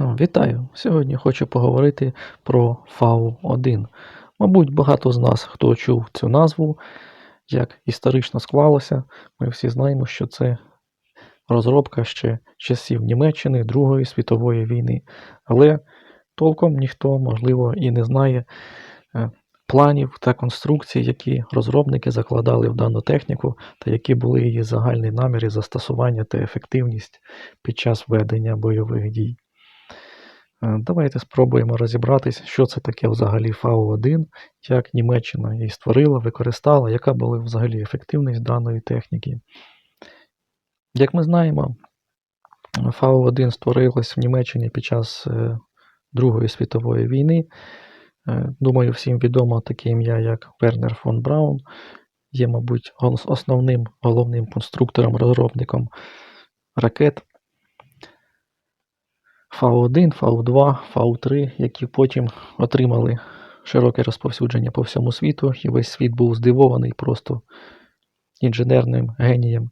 Вітаю! Сьогодні хочу поговорити про FAU-1. Мабуть, багато з нас, хто чув цю назву, як історично склалося, ми всі знаємо, що це розробка ще часів Німеччини Другої світової війни. Але толком ніхто, можливо, і не знає е, планів та конструкцій, які розробники закладали в дану техніку, та які були її загальні наміри застосування та ефективність під час ведення бойових дій. Е, Давайте спробуємо розібратись, що це таке взагалі FAU-1, як Німеччина її створила, використала, яка була взагалі ефективність даної техніки. Як ми знаємо, FAU-1 створилась в Німеччині під час е, Другої світової війни. Е, Думаю, всім відомо таке ім'я, як Вернер фон Браун, є, мабуть, основним головним конструктором, розробником ракет FAU-1, FAU-2, FAU-3, які потім отримали широке розповсюдження по всьому світу, і весь світ був здивований просто інженерним генієм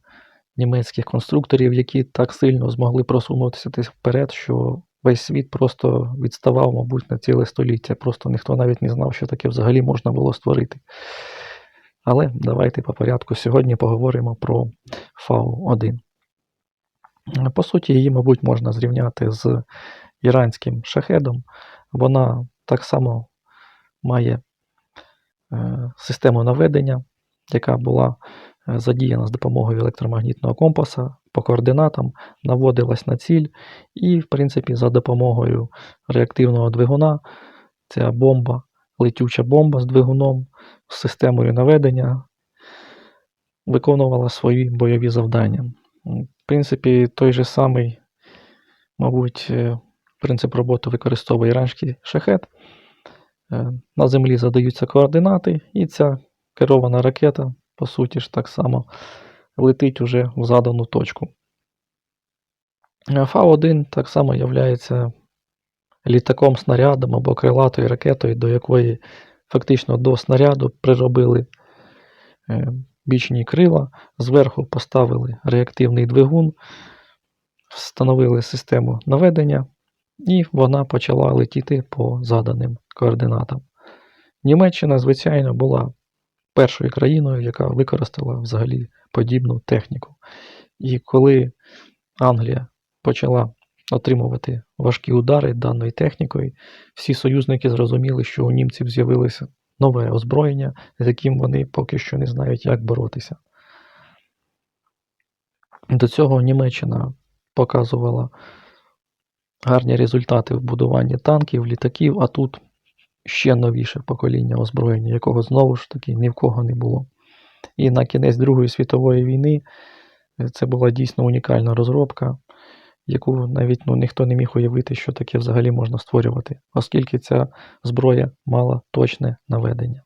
німецьких конструкторів, які так сильно змогли просунутися вперед, що весь світ просто відставав, мабуть, на ціле століття. Просто ніхто навіть не знав, що таке взагалі можна було створити. Але давайте по порядку сьогодні поговоримо про FAU-1. По суті, її, мабуть, можна зрівняти з іранським шахедом. Вона так само має е, систему наведення, яка була е, задіяна з допомогою електромагнітного компаса по координатам, наводилась на ціль, і, в принципі, за допомогою реактивного двигуна ця бомба, летюча бомба з двигуном, з системою наведення виконувала свої бойові завдання. Принципі, той же самий, мабуть, е, принцип роботи використовує іранський шахет. Е, На землі задаються координати, і ця керована ракета, по суті ж так само, летить уже в задану точку. Е, Фау-1 так само є літаком снарядом або крилатою ракетою, до якої фактично до снаряду приробили бічні крила, зверху поставили реактивний двигун, встановили систему наведення, і вона почала летіти по заданим координатам. Німеччина, звичайно, була першою країною, яка використала взагалі подібну техніку. І коли Англія почала отримувати важкі удари даною технікою, всі союзники зрозуміли, що у німців з'явилося нове озброєння, з яким вони поки що не знають, як боротися. До цього Німеччина показувала гарні результати в будуванні танків, літаків, а тут ще новіше покоління озброєння, якого знову ж таки ні в кого не було. І на кінець Другої світової війни е, це була дійсно унікальна розробка, яку навіть ну, ніхто не міг уявити, що таке взагалі можна створювати, оскільки ця зброя мала точне наведення.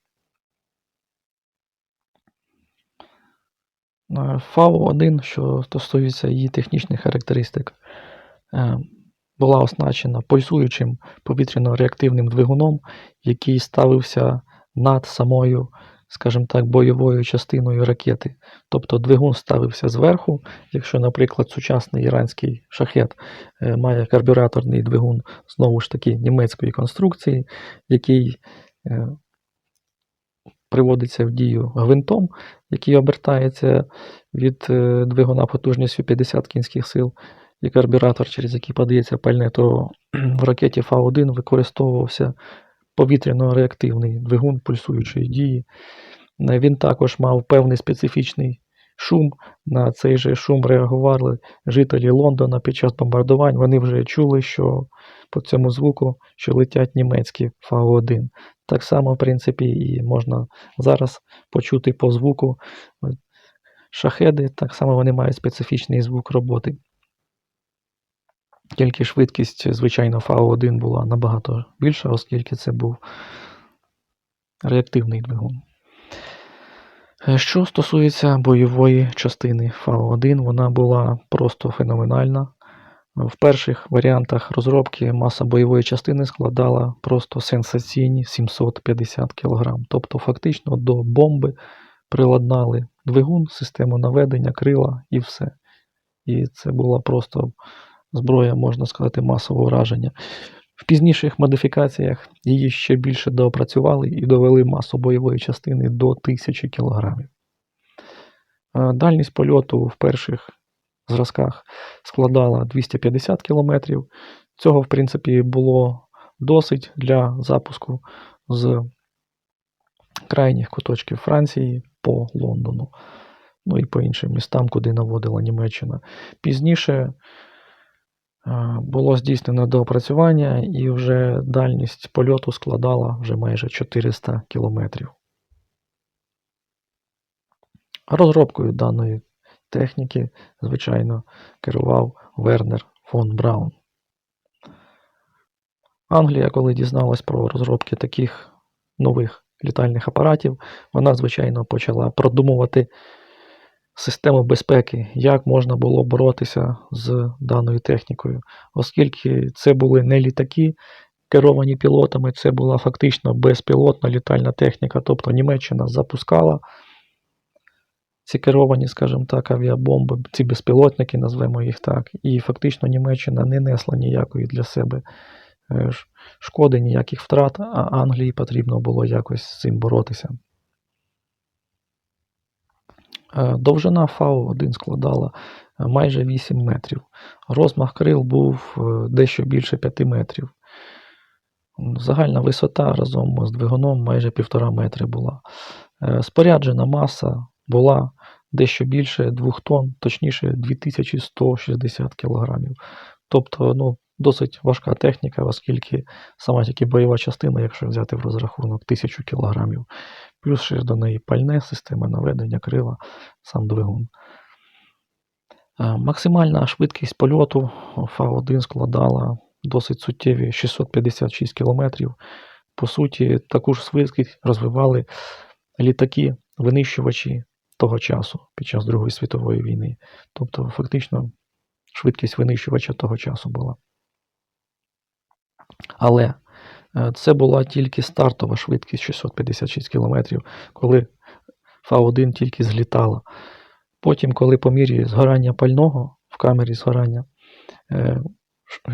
Е, Фау-1, що стосується її технічних характеристик, е, була оснащена пульсуючим повітряно-реактивним двигуном, який ставився над самою, скажімо так, бойовою частиною ракети. Тобто двигун ставився зверху. Якщо, наприклад, сучасний іранський шахет е, має карбюраторний двигун знову ж таки німецької конструкції, який е, приводиться в дію гвинтом, який обертається від е, двигуна потужністю 50 кінських сил, і карбюратор, через який подається пальне, то в ракеті Фау-1 використовувався повітряно-реактивний двигун пульсуючої дії. Е, Він також мав певний специфічний шум. На цей же шум реагували жителі Лондона під час бомбардувань. Вони вже чули, що по цьому звуку, що летять німецькі Фау-1. Так само, в принципі, і можна зараз почути по звуку е, шахеди, так само вони мають специфічний звук роботи. Тільки швидкість, звичайно, Фау-1 була набагато більша, оскільки це був реактивний двигун. Е, Що стосується бойової частини Фау-1, вона була просто феноменальна. В перших варіантах розробки маса бойової частини складала просто сенсаційні 750 кг. Тобто, фактично до бомби приладнали двигун, систему наведення, крила і все. І це була просто зброя, можна сказати, масового враження. В пізніших модифікаціях її ще більше доопрацювали і довели масу бойової частини до 1000 кг. Дальність польоту в перших зразках складала 250 км. Цього, в принципі, було досить для запуску з крайніх куточків Франції по Лондону, ну і по іншим містам, куди наводила Німеччина. Пізніше е, було здійснено доопрацювання, і вже дальність польоту складала вже майже 400 кілометрів. Розробкою даної техніки, звичайно, керував Вернер фон Браун. Англія, коли дізналась про розробки таких нових літальних апаратів, вона, звичайно, почала продумувати систему безпеки, як можна було боротися з даною технікою, оскільки це були не літаки, керовані пілотами, це була фактично безпілотна літальна техніка, тобто Німеччина запускала ці керовані, скажімо так, авіабомби, ці безпілотники, назвемо їх так, і фактично Німеччина не несла ніякої для себе е, шкоди, ніяких втрат, а Англії потрібно було якось з цим боротися. Е, довжина Фау-1 складала е, майже 8 метрів. Розмах крил був дещо більше 5 метрів. Загальна висота разом з двигуном майже 1,5 метри була. Споряджена маса була дещо більше 2 тонн, точніше 2160 кг. Тобто ну, досить важка техніка, оскільки сама тільки бойова частина, якщо взяти в розрахунок 1000 кг, плюс ще до неї пальне, система наведення крила, сам двигун. Максимальна швидкість польоту Фа-1 складала досить суттєві 656 км. По суті, таку ж швидкість розвивали літаки-винищувачі того часу під час Другої світової війни. Тобто, фактично, швидкість винищувача того часу була. Але е, це була тільки стартова швидкість 656 км, коли Фа-1 тільки злітала. Потім, коли по мірі згорання пального в камері згорання, е,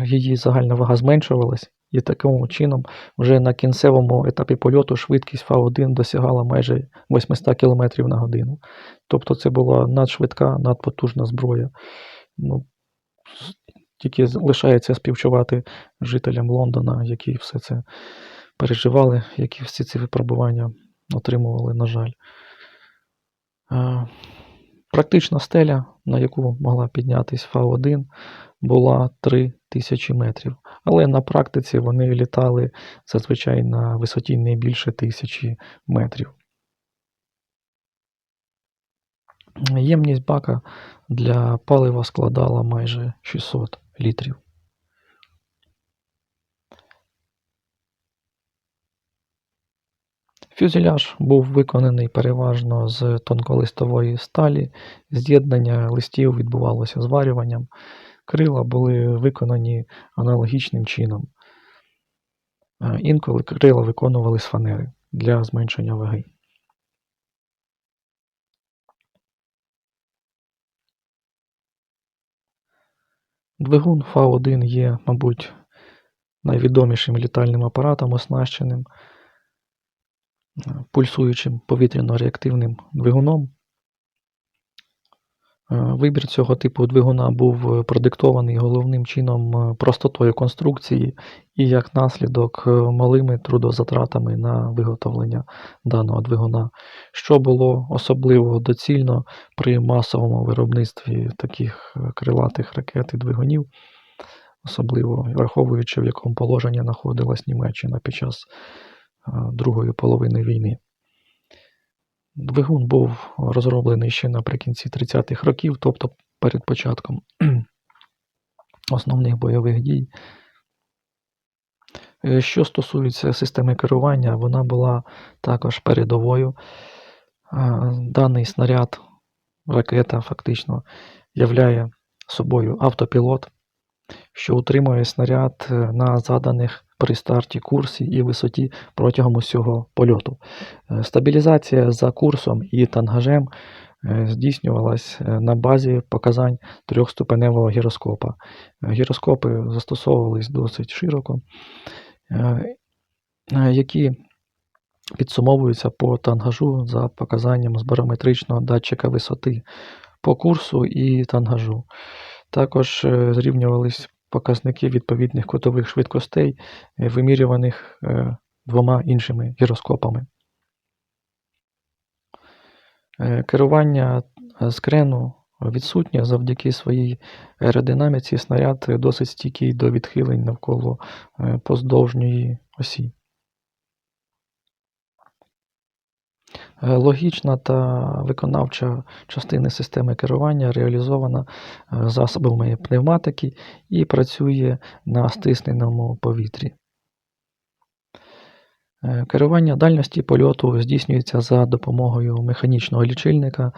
її загальна вага зменшувалась, і таким чином вже на кінцевому етапі польоту швидкість Фа-1 досягала майже 800 км на годину. Тобто це була надшвидка, надпотужна зброя. Ну, Тільки лишається співчувати жителям Лондона, які все це переживали, які всі ці випробування отримували, на жаль. Практична стеля, на яку могла піднятися Фа-1, була 3000 метрів. Але на практиці вони літали зазвичай на висоті не більше тисячі метрів. Ємність бака для палива складала майже 600 літрів. Фюзеляж був виконаний переважно з тонколистової сталі, з'єднання листів відбувалося зварюванням, крила були виконані аналогічним чином. Інколи крила виконували з фанери для зменшення ваги. Двигун Ф1 є, мабуть, найвідомішим літальним апаратом, оснащеним пульсуючим повітряно-реактивним двигуном. Е, вибір цього типу двигуна був е, продиктований головним чином е, простотою конструкції і, як наслідок, малими трудозатратами на виготовлення даного двигуна, що було особливо доцільно при масовому виробництві таких крилатих ракет і двигунів, особливо враховуючи, в якому положенні знаходилась Німеччина під час другої половини війни. Двигун був розроблений ще наприкінці 30-х років, тобто перед початком основних бойових дій. Е, що стосується системи керування, вона була також передовою. Даний снаряд, ракета фактично являє собою автопілот, що утримує снаряд е, на заданих при старті курсі і висоті протягом усього польоту. Е, стабілізація за курсом і тангажем е, здійснювалась на базі показань трьохступеневого гіроскопа. Гіроскопи застосовувались досить широко, які підсумовуються по тангажу за показанням з барометричного датчика висоти по курсу і тангажу. Також е, зрівнювались показники відповідних кутових швидкостей, е, вимірюваних е, двома іншими гіроскопами. Керування з крену відсутнє завдяки своїй аеродинаміці. Снаряд досить стійкий до відхилень навколо поздовжньої осі. Е, Логічна та виконавча частини системи керування реалізована е, засобами пневматики і працює на стисненому повітрі. Е, Керування дальності польоту здійснюється за допомогою механічного лічильника,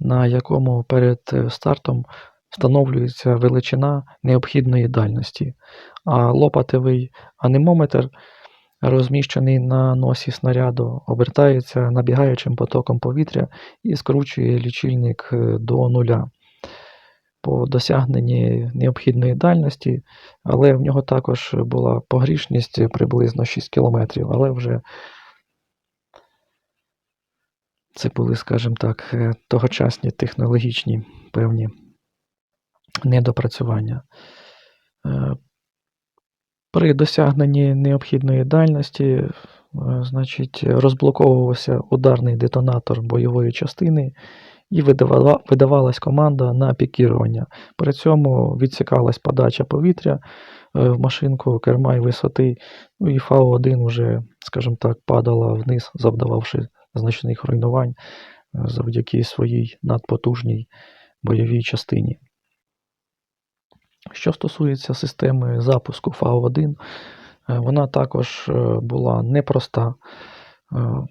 на якому перед е, стартом встановлюється величина необхідної дальності, а лопатевий анемометр, розміщений на носі снаряду, обертається набігаючим потоком повітря і скручує лічильник е, до нуля. По досягненні необхідної дальності, але в нього також була погрішність приблизно 6 км, але вже це були, скажімо так, е, тогочасні технологічні певні недопрацювання. При досягненні необхідної дальності, е, значить, розблоковувався ударний детонатор бойової частини і видавала, видавалась команда на пікірування. При цьому відсікалась подача повітря е, в машинку керма і висоти, ну і Фау-1 вже, скажімо так, падала вниз, завдававши значних руйнувань е, завдяки своїй надпотужній бойовій частині. Що стосується системи запуску Фау-1, е, вона також е, була непроста. Е,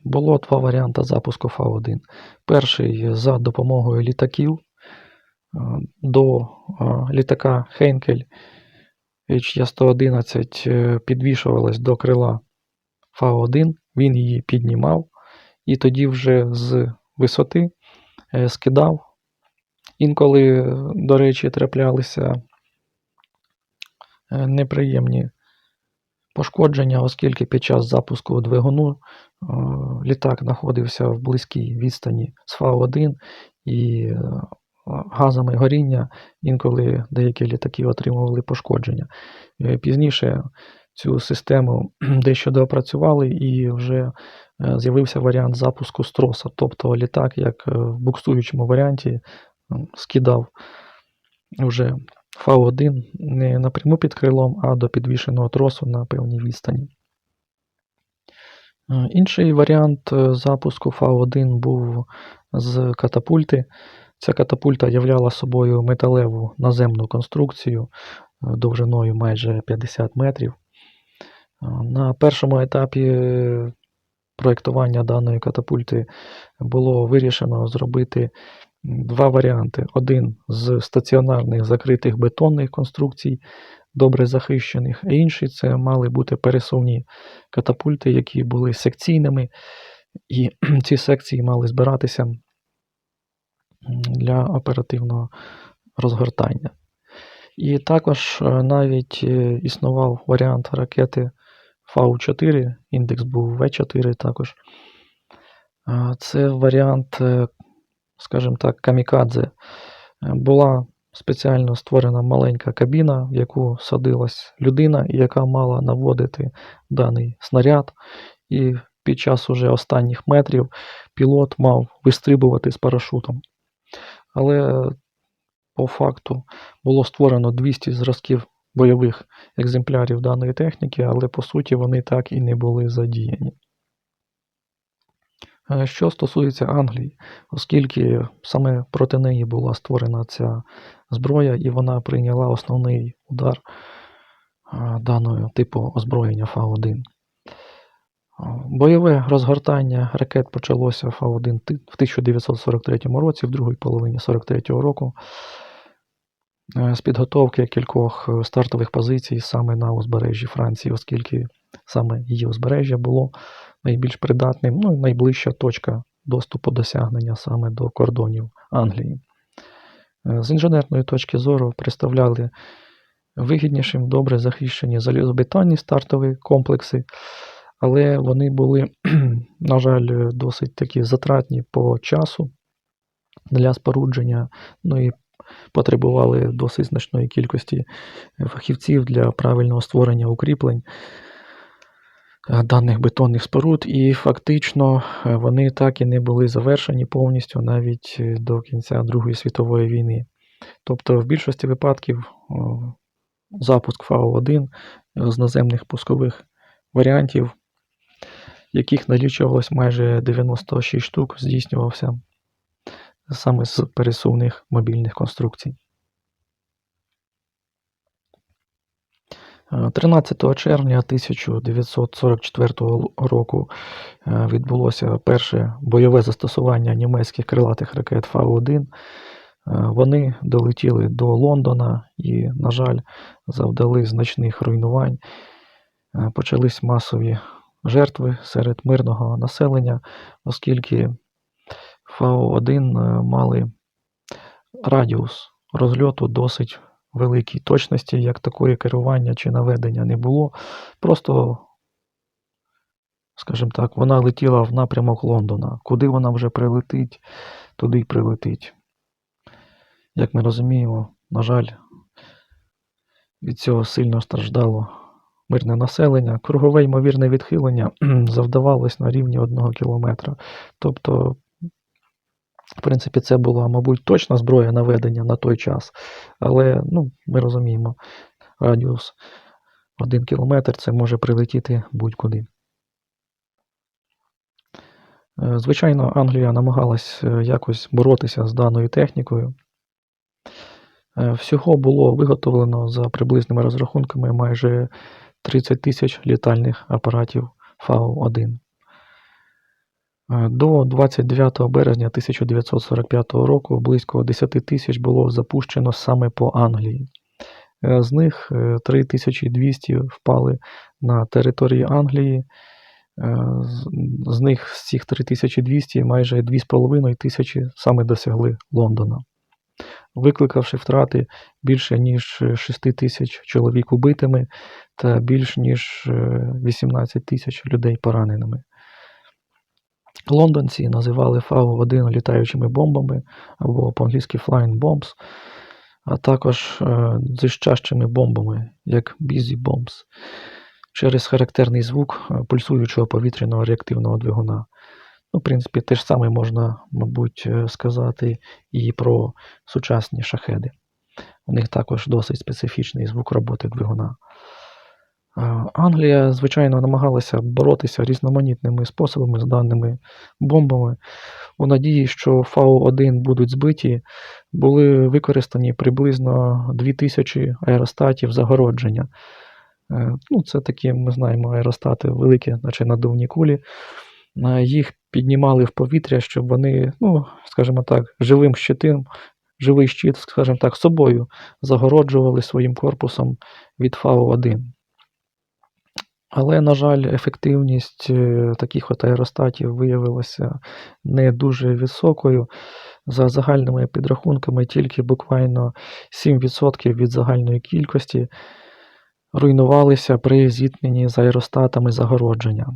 Було два варіанти запуску Фау-1. Перший за допомогою літаків. До літака Хейнкель HE-111 е, підвішувалась до крила Фау-1, він її піднімав і тоді вже з висоти скидав. Інколи, до речі, траплялися неприємні пошкодження, оскільки під час запуску двигуну е, літак знаходився в близькій відстані з Фау-1 і е, газами горіння інколи деякі літаки отримували пошкодження. Е, Пізніше цю систему дещо доопрацювали і вже е, з'явився варіант запуску з троса, тобто літак, як е, в буксуючому варіанті, скидав вже Фау-1 не напряму під крилом, а до підвішеного тросу на певній відстані. Е, Інший варіант е, запуску Фау-1 був з катапульти. Ця катапульта являла собою металеву наземну конструкцію е, довжиною майже 50 метрів. На першому етапі проєктування даної катапульти було вирішено зробити два варіанти. Один з стаціонарних закритих бетонних конструкцій, добре захищених, а інший це мали бути пересувні катапульти, які були секційними, і ці секції мали збиратися для оперативного розгортання. І також е, навіть е, існував варіант ракети Фау-4, індекс був В4 також. Це варіант, е, скажімо так, камікадзе. Е, Була спеціально створена маленька кабіна, в яку садилась людина, яка мала наводити даний снаряд. І під час уже останніх метрів пілот мав вистрибувати з парашутом. Але по факту було створено 200 зразків бойових екземплярів даної техніки, але по суті вони так і не були задіяні. Е, Що стосується Англії, оскільки саме проти неї була створена ця зброя, і вона прийняла основний удар е, даного типу озброєння Фау-1. Е, Бойове розгортання ракет почалося Фау-1 в 1943 році, в другій половині 43 року, з підготовки кількох стартових позицій саме на узбережжі Франції, оскільки саме її узбережжя було найбільш придатним, ну і найближча точка доступу досягнення саме до кордонів Англії. Е, З інженерної точки зору представляли вигіднішим добре захищені залізобетонні стартові комплекси, але вони були, на жаль, досить такі затратні по часу для спорудження, ну і потребували досить значної кількості фахівців для правильного створення укріплень е, даних бетонних споруд, і фактично е, вони так і не були завершені повністю навіть е, до кінця Другої світової війни. Тобто, в більшості випадків запуск Фау-1 з наземних пускових варіантів, яких налічувалось майже 96 штук, здійснювався саме з пересувних мобільних конструкцій. 13 червня 1944 року е, відбулося перше бойове застосування німецьких крилатих ракет Фау-1. Е, Вони долетіли до Лондона і, на жаль, завдали значних руйнувань. Е, Почались масові жертви серед мирного населення, оскільки Фау-1 е, мали радіус розльоту досить великий. Точності як такої керування чи наведення не було. Просто, скажімо так, вона летіла в напрямок Лондона. Куди вона вже прилетить, туди й прилетить. Як ми розуміємо, на жаль, від цього сильно страждало мирне населення. Кругове ймовірне відхилення завдавалось на рівні 1 кілометра. Тобто, в принципі, це була, мабуть, точна зброя наведення на той час. Але ну, ми розуміємо, радіус 1 кілометр це може прилетіти будь-куди. Е, Звичайно, Англія намагалась е, якось боротися з даною технікою. Е, Всього було виготовлено за приблизними розрахунками майже 30 тисяч літальних апаратів Фау-1. Е, До 29 березня 1945 року близько 10 тисяч було запущено саме по Англії. Е, З них е, 3200 впали на території Англії. Е, з- них з цих 3200 майже 2,5 тисячі саме досягли Лондона, викликавши втрати більше ніж 6 тисяч чоловік убитими та більш ніж е, 18 тисяч людей пораненими. Лондонці називали Фау-1 літаючими бомбами або по-англійськи Flying Bombs, а також е, зищащими бомбами, як Busy Bombs, через характерний звук е, пульсуючого повітряного реактивного двигуна. Ну, в принципі, те ж саме можна, мабуть, е, сказати і про сучасні шахеди. У них також досить специфічний звук роботи двигуна. Англія, звичайно, намагалася боротися різноманітними способами з даними бомбами. У надії, що Фау-1 будуть збиті, були використані приблизно 2000 аеростатів загородження. Е, Ну, це такі, ми знаємо, аеростати великі, наче надувні кулі. Е, Їх піднімали в повітря, щоб вони, ну, скажімо так, живим щитом, живий щит, скажімо так, собою загороджували своїм корпусом від Фау-1. Але, на жаль, ефективність е, таких от аеростатів виявилася не дуже високою. За загальними підрахунками, тільки буквально 7% від загальної кількості руйнувалися при зіткненні з аеростатами загородження.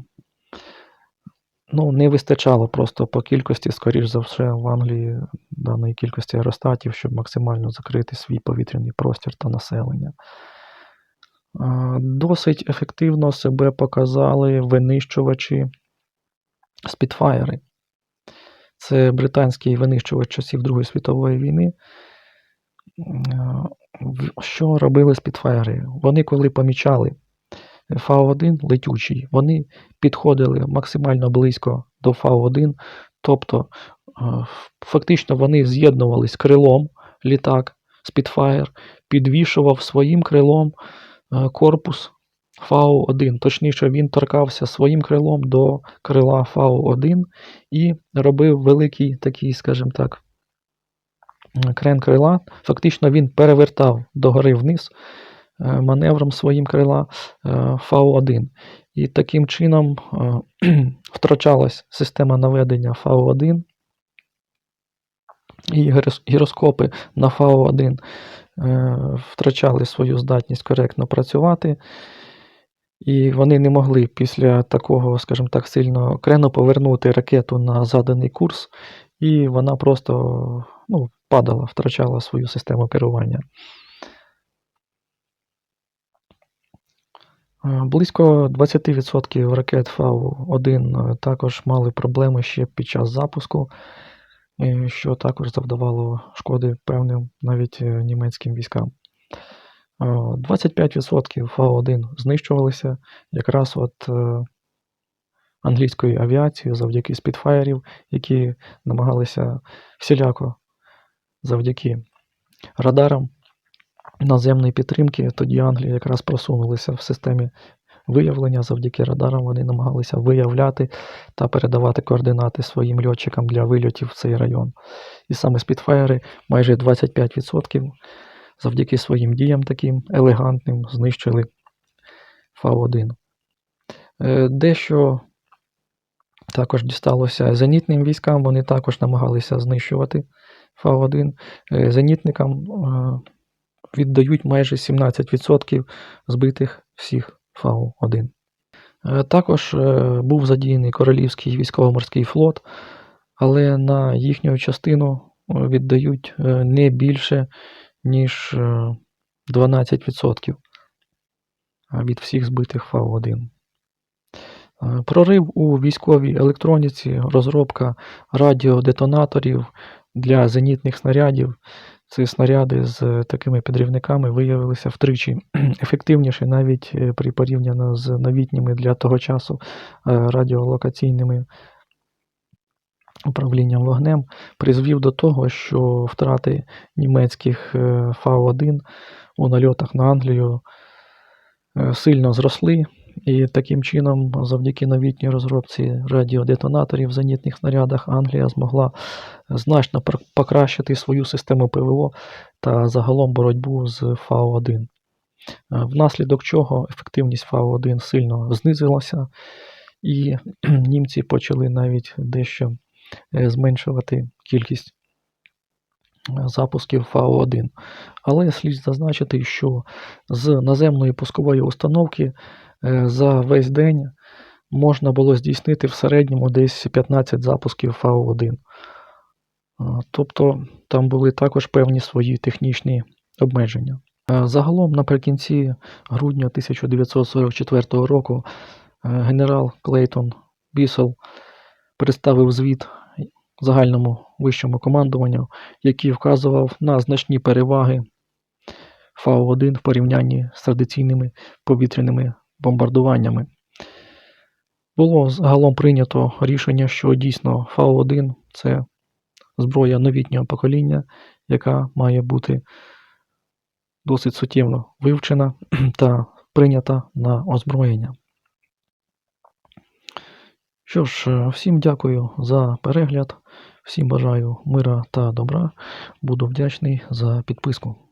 Ну, не вистачало просто по кількості, скоріш за все, в Англії даної кількості аеростатів, щоб максимально закрити свій повітряний простір та населення. Досить ефективно себе показали винищувачі Spitfire. Це британський винищувач часів Другої світової війни. Що робили Spitfire? Вони, коли помічали Фау-1 летючий, вони підходили максимально близько до Фау-1, тобто фактично вони з'єднувались крилом літак Spitfire, підвішував своїм крилом корпус Фау-1. Точніше, він торкався своїм крилом до крила Фау-1 і робив великий такий, скажімо так, крен крила. Фактично він перевертав догори вниз е, маневром своїм крила е, Фау-1. І таким чином е, втрачалась система наведення Фау-1, і гіроскопи на Фау-1 е, втрачали свою здатність коректно працювати. І вони не могли після такого, скажімо так, сильного крену повернути ракету на заданий курс, і вона просто ну, падала, втрачала свою систему керування. Е, Близько 20% ракет Фау-1 е, також мали проблеми ще під час запуску, е, що також завдавало шкоди певним навіть е, німецьким військам. Е, 25% Фау-1 знищувалися якраз от е, англійською авіацією завдяки спідфаєрів, які намагалися всіляко завдяки радарам наземної підтримки. Тоді Англія якраз просунулася в системі виявлення. Завдяки радарам вони намагалися виявляти та передавати координати своїм льотчикам для вильотів в цей район. І саме спідфаєри майже 25% завдяки своїм діям таким елегантним знищили Фау-1. Е, Дещо також дісталося зенітним військам, вони також намагалися знищувати Фау-1. Е, Зенітникам е, віддають майже 17% збитих всіх Фау-1. Е, Також е, був задіяний Королівський військово-морський флот, але на їхню частину е, віддають не більше, ніж е, 12% від всіх збитих Фау-1. Е, Прорив у військовій електроніці, розробка радіодетонаторів для зенітних снарядів. Ці снаряди з такими підривниками виявилися втричі ефективніші навіть е, при порівняно з новітніми для того часу е, радіолокаційними управлінням вогнем, призвів до того, що втрати німецьких е, Фау-1 у нальотах на Англію е, сильно зросли. І таким чином, завдяки новітній розробці радіодетонаторів в зенітних снарядах, Англія змогла значно покращити свою систему ПВО та загалом боротьбу з Фау-1. Е, Внаслідок чого ефективність Фау-1 сильно знизилася, і німці почали навіть дещо е, зменшувати кількість е, запусків Фау-1. Але слід зазначити, що з наземної пускової установки за весь день можна було здійснити в середньому десь 15 запусків Фау-1. Тобто там були також певні свої технічні обмеження. Е, Загалом наприкінці грудня 1944 року е, генерал Клейтон Бісел представив звіт загальному вищому командуванню, який вказував на значні переваги Фау-1 в порівнянні з традиційними повітряними бомбардуваннями. Було загалом прийнято рішення, що дійсно Фау-1 це зброя новітнього покоління, яка має бути досить суттєво вивчена та прийнята на озброєння. Що ж, е, всім дякую за перегляд, всім бажаю мира та добра. Буду вдячний за підписку.